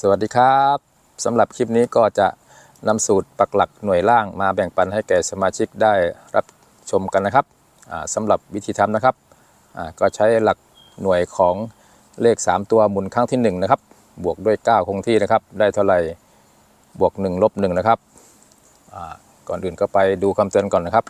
สวัสดีครับสำหรับคลิปนี้ก็จะนำสูตรปักหลักหน่วยล่างมาแบ่งปันให้แก่สมาชิกได้รับชมกันนะครับสำหรับวิธีทำนะครับก็ใช้หลักหน่วยของเลข 3 ตัวหมุนครั้งที่ 1 นะครับ บวกด้วย 9 คงที่นะครับ ได้เท่าไหร่บวก1ลบ1นะครับก่อนอื่นก็ไปดูคำเตือนก่อนนะครับ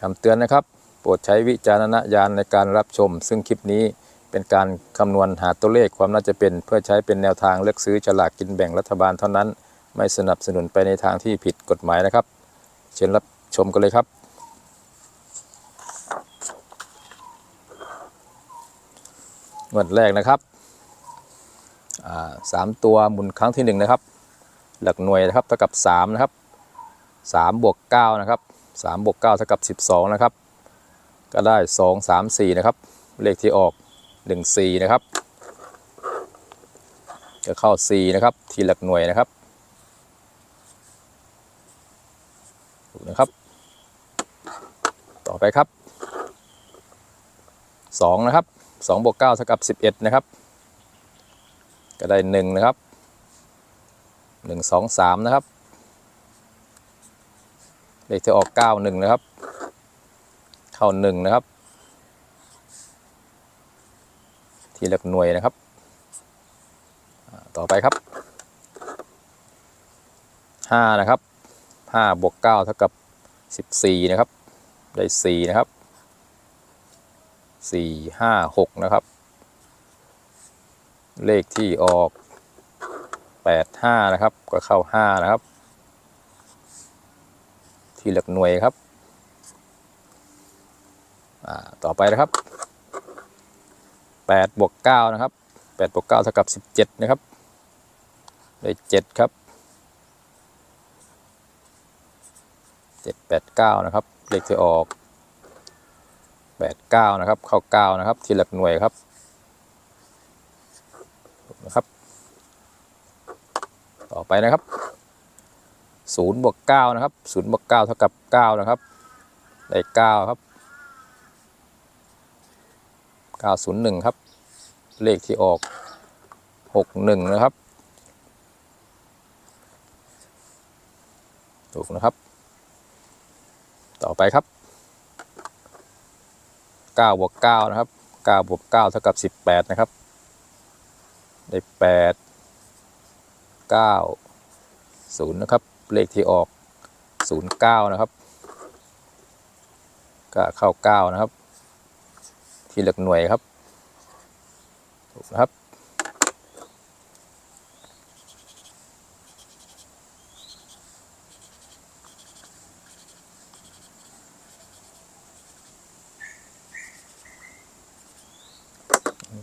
คำเตือนนะครับ โปรดใช้วิจารณญาณในการรับชม ซึ่งคลิปนี้เป็นการคำนวณหาตัวเลขความน่าจะเป็น เพื่อใช้เป็นแนวทางเลือกซื้อฉลากกินแบ่งรัฐบาลเท่านั้น ไม่สนับสนุนไปในทางที่ผิดกฎหมายนะครับ เชิญรับชมกันเลยครับ งวดแรกนะครับสามตัวหมุนครั้งที่หนึ่งนะครับ หลักหน่วยนะครับเท่ากับสามนะครับสามบวกเก้านะครับสามบวกเก้าเท่ากับสิบสองนะครับ ก็ได้สองสามสี่นะครับ เลขที่ออกหนึ่งสี่นะครับก็เข้าสี่นะครับ ทีหลักหน่วยนะครับถูกนะครับ ต่อไปครับสองนะครับสองบวกเก้าเท่ากับสิบเอ็ดนะครับ ก็ได้หนึ่งนะครับหนึ่งสองสามนะครับ เลขที่ออกเก้าหนึ่งนะครับ เข้าหนึ่งนะครับ ทีหลักหน่วยนะครับ ต่อไปครับห้านะครับห้าบวกเก้าเท่ากับสิบสี่นะครับ ได้สี่นะครับสี่ห้าหกนะครับ เลขที่ออกแปดห้านะครับ ก็เข้าห้านะครับ ที่หลักหน่วยครับ ต่อไปนะครับ8บวก9นะครับ8บวก9เท่ากับ 17 นะครับได้7ครับ 7 8 9 นะครับ เลขที่ออก 8 9 นะครับ เข้า 9 นะครับ ที่หลักหน่วยครับนะครับ ต่อไปนะครับ0บวก9นะครับ0บวก9เท่ากับ 9 นะครับ ได้ 9 ครับ 901 ครับ เลขที่ออก 61 นะครับ ถูกนะครับ ต่อไปครับ9บวก9นะครับ9บวก9เท่ากับ 18 นะครับ ได้ 8 9 0 นะครับ เลขที่ออก 09 นะครับก็เข้า 9 นะครับ ที่หลักหน่วยครับถูกนะครับ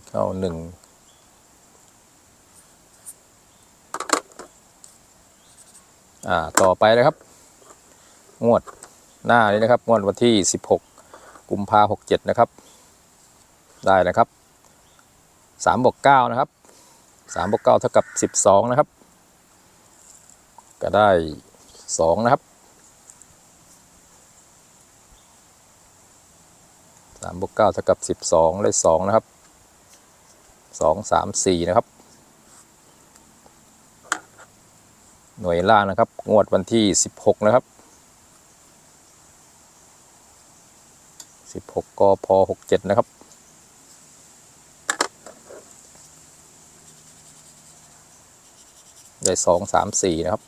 เข้าหนึ่งอ่าต่อไปนะครับ งวดหน้านี้นะครับ งวดวันที่ 16 กุมภาหกเจ็ดนะครับ ได้นะครับสามบวกเก้านะครับสามบวกเก้าเท่ากับสิบสองนะครับ ก็ได้สองนะครับสามบวกเก้าเท่ากับสิบสองได้สองนะครับสองสามสี่นะครับ หน่วยล่างนะครับ งวดวันที่สิบหกนะครับสิบหกกพหกเจ็ดนะครับ ได้สองสามสี่นะครับ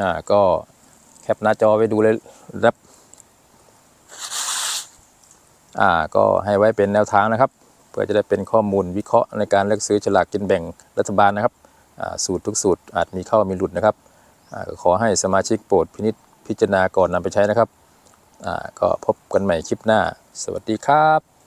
อ่า ก็แคปหน้าจอไว้ดูเลยรับ อ่า ก็ให้ไว้เป็นแนวทางนะครับ เพื่อจะได้เป็นข้อมูลวิเคราะห์ในการเลือกซื้อฉลากกินแบ่งรัฐบาลนะครับอ่าสูตรทุกสูตรอาจมีเข้ามีหลุดนะครับอ่าขอให้สมาชิกโปรดพินิจพิจารณาก่อนนำไปใช้นะครับอ่าก็พบกันใหม่คลิปหน้า สวัสดีครับ